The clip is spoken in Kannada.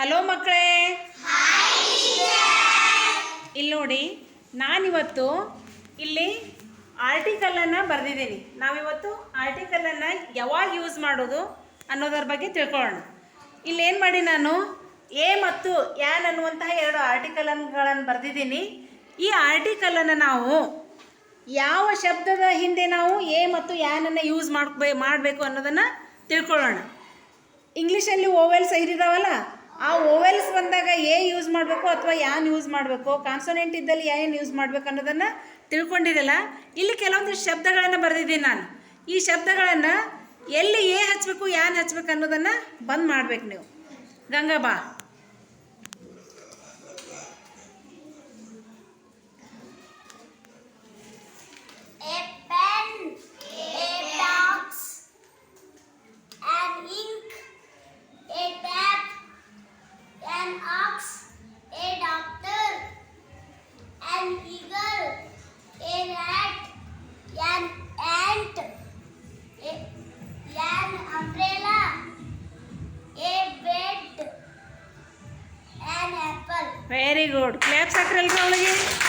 ಹಲೋ ಮಕ್ಕಳೇ. ಇಲ್ಲಿ ನೋಡಿ, ನಾನಿವತ್ತು ಇಲ್ಲಿ ಆರ್ಟಿಕಲನ್ನು ಬರೆದಿದ್ದೀನಿ. ನಾವಿವತ್ತು ಆರ್ಟಿಕಲನ್ನು ಯಾವಾಗ ಯೂಸ್ ಮಾಡೋದು ಅನ್ನೋದ್ರ ಬಗ್ಗೆ ತಿಳ್ಕೊಳ್ಳೋಣ. ಇಲ್ಲಿ ಏನು ಮಾಡಿ ನಾನು? ಎ ಮತ್ತು ಯಾನ್ ಅನ್ನುವಂತಹ ಎರಡು ಆರ್ಟಿಕಲ್ಗಳನ್ನು ಬರೆದಿದ್ದೀನಿ. ಈ ಆರ್ಟಿಕಲನ್ನು ನಾವು ಯಾವ ಶಬ್ದದ ಹಿಂದೆ ನಾವು ಎ ಮತ್ತು ಯಾನನ್ನು ಯೂಸ್ ಮಾಡ್ಬೇ ಮಾಡಬೇಕು ಅನ್ನೋದನ್ನು ತಿಳ್ಕೊಳ್ಳೋಣ. ಇಂಗ್ಲೀಷಲ್ಲಿ ಓವೆಲ್ಸ್ ಐದಿದಾವಲ್ಲ? ಆ ಓವೆಲ್ಸ್ ಬಂದಾಗ ಎ ಯೂಸ್ ಮಾಡಬೇಕು ಅಥವಾ ಯಾನ್ ಯೂಸ್ ಮಾಡಬೇಕು, ಕಾನ್ಸೋನೆಂಟ್ ಇದ್ದಲ್ಲಿ ಏನು ಯೂಸ್ ಮಾಡಬೇಕು ಅನ್ನೋದನ್ನು ತಿಳ್ಕೊಂಡಿರಲ್ಲ. ಇಲ್ಲಿ ಕೆಲವೊಂದು ಶಬ್ದಗಳನ್ನು ಬರೆದಿದ್ದೀನಿ ನಾನು. ಈ ಶಬ್ದಗಳನ್ನು ಎಲ್ಲಿ ಎ ಹಚ್ಚಬೇಕು ಯಾನ್ ಹಚ್ಬೇಕು ಅನ್ನೋದನ್ನು ಬಂದ್ ಮಾಡ್ಬೇಕು ನೀವು. Ganga an eagle, a rat, an ant, a, an umbrella, a bed, an apple. Very good. Clap sacral kawalage.